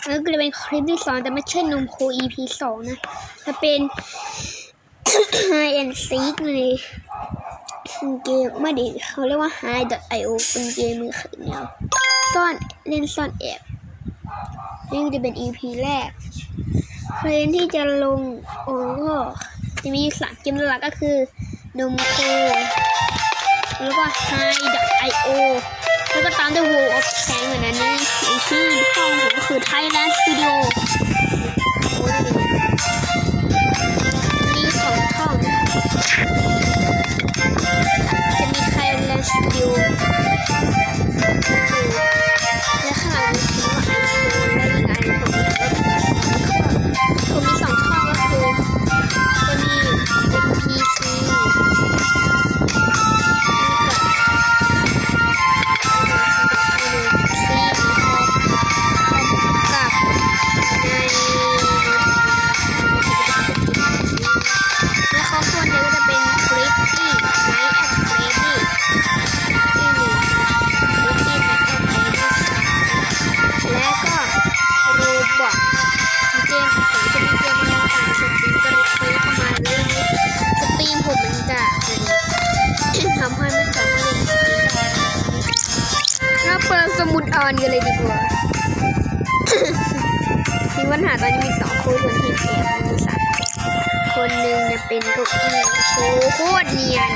อันนี้ก็จะเป็นคลิปที่สองแต่ไม่ใช่นมโค EP สองนะจะเป็น High and Seek ในเกมไม่ดีเขาเรียกว่า Hide.io เป็นเกมมือถือแนวซ่อนเล่นซ่อนแอบนี่จะเป็น EP แรกเพลงที่จะลงโอ้ก็จะมีสามเกมหลักก็คือนมโคแล้วก็ Hide.io แล้วก็ตามด้วย Wall of Tank เหมือนนั้นนี่ชื่อช่องผมคือ Thailand Studio มีสองช่องจะมี Thailand Studio มุดอ่อนกันเลยดีกว่ามีปัญหาตอนนี้มีสองคู่คนทีมเอฟมีสามคนหนึ่งจะเป็นเก้าอี้โคตรเนียน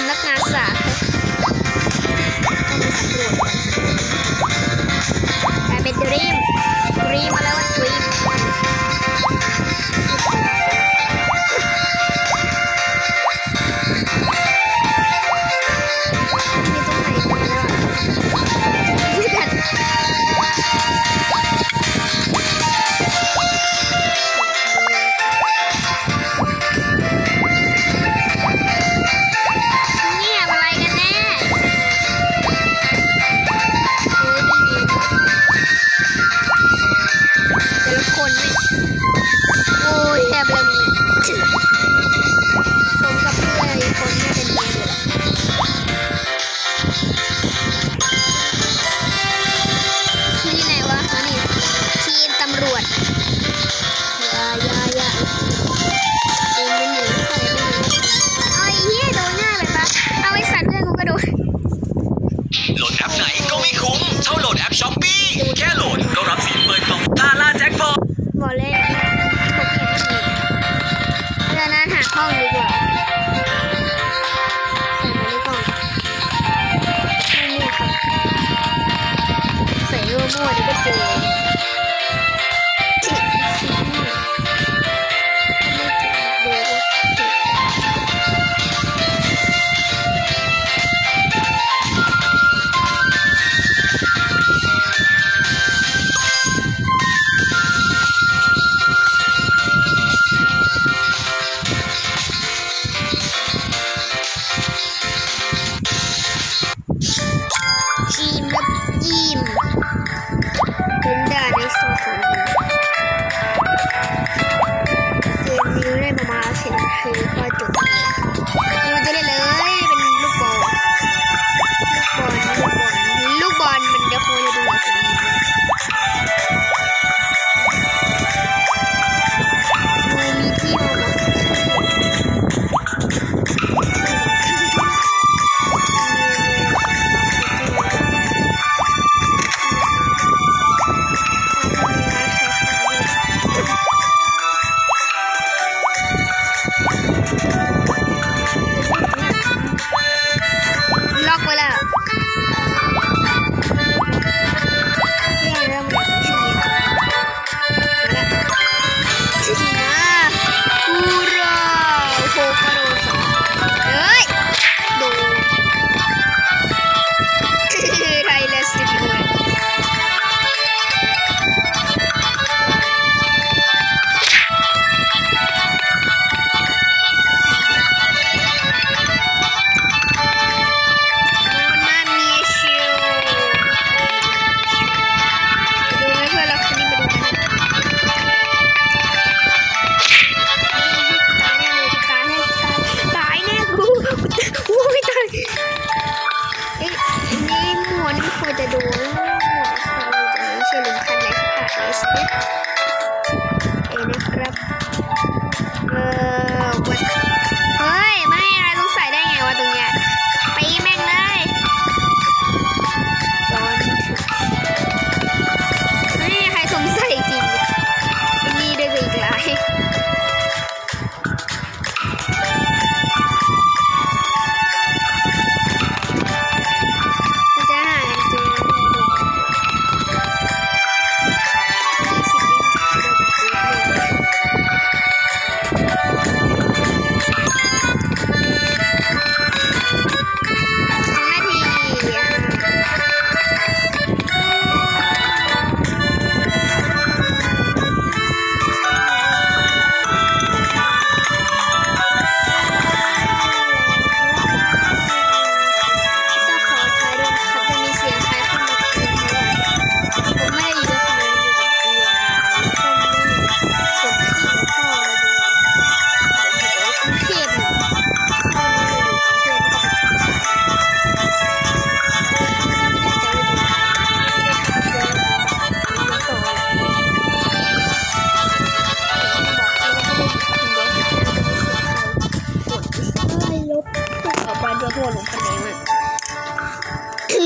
ำนักงาน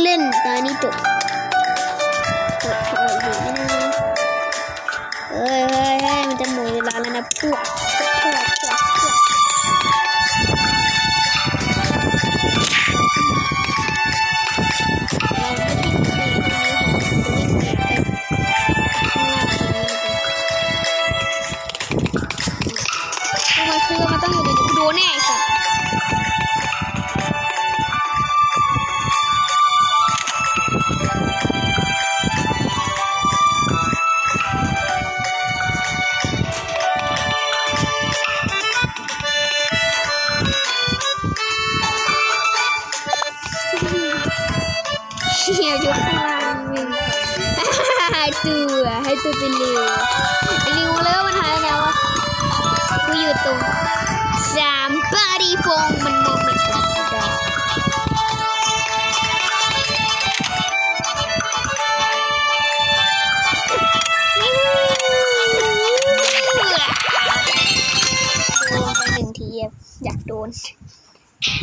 เล่นตอนนี้จบกดถยเฮ้ยเฮ้ยมันจะหมดเวลาแล้วนะพวก ตรงสามบารีพงมันมองไม่เห็นกูได้โดนไปหนึ่งทีอะอยากโดน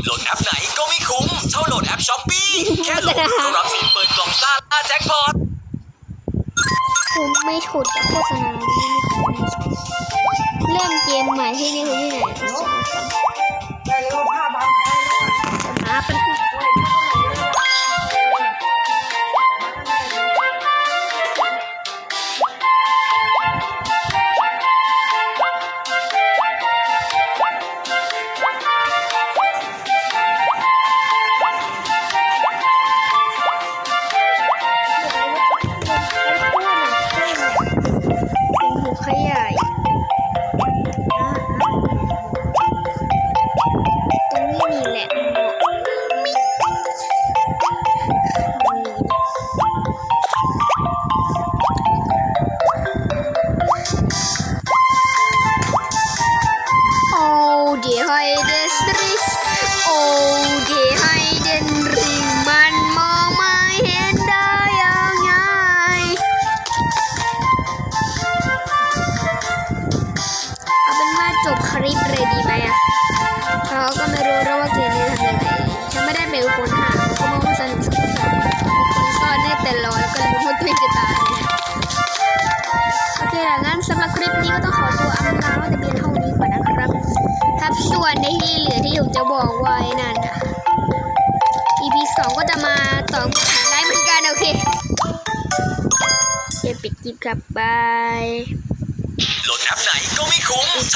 โหลดแอปไหนก็ไม่คุ้มเท่าโหลดแอปช้อปปี้แค่โหลดก็รับสิทธิ์เปิดกล่องซ่าแจ็คพอตคือไม่ฉุดโฆษณาไเริ่มเกมใหม่ที่นี่คือที่ไหนสองได้เลยว่าผ้าบางแท้แงั้นสำหรับคลิปนี้ก็ต้องขอตัวอำลาว่าจะเพียงเท่านี้ก่อนนะครับ ครับส่วนในที่เหลือที่ผมจะบอกไว้นั่นอะ EP สองก็จะมาต่อเมื่อถึงไลฟ์เหมือนกันโอเคโอเคปิดคลิปครับบาย โหลดแอปไหนก็ไม่คุ้ม